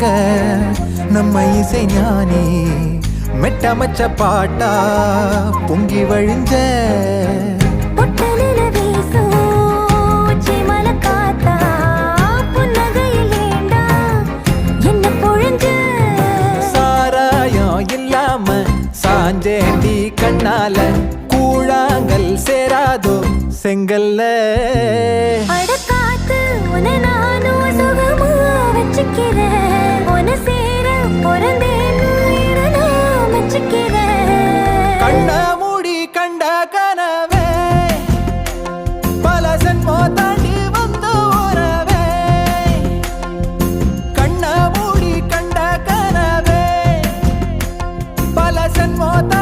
பாடுங்க நம்ம இசை ஞானி மெட்டமச்ச பாட்டா பொங்கி வழிஞ்ச. சாஞ்சேண்டி கண்ணால கூழாங்கல் சேராதோ செங்கல்ல. volta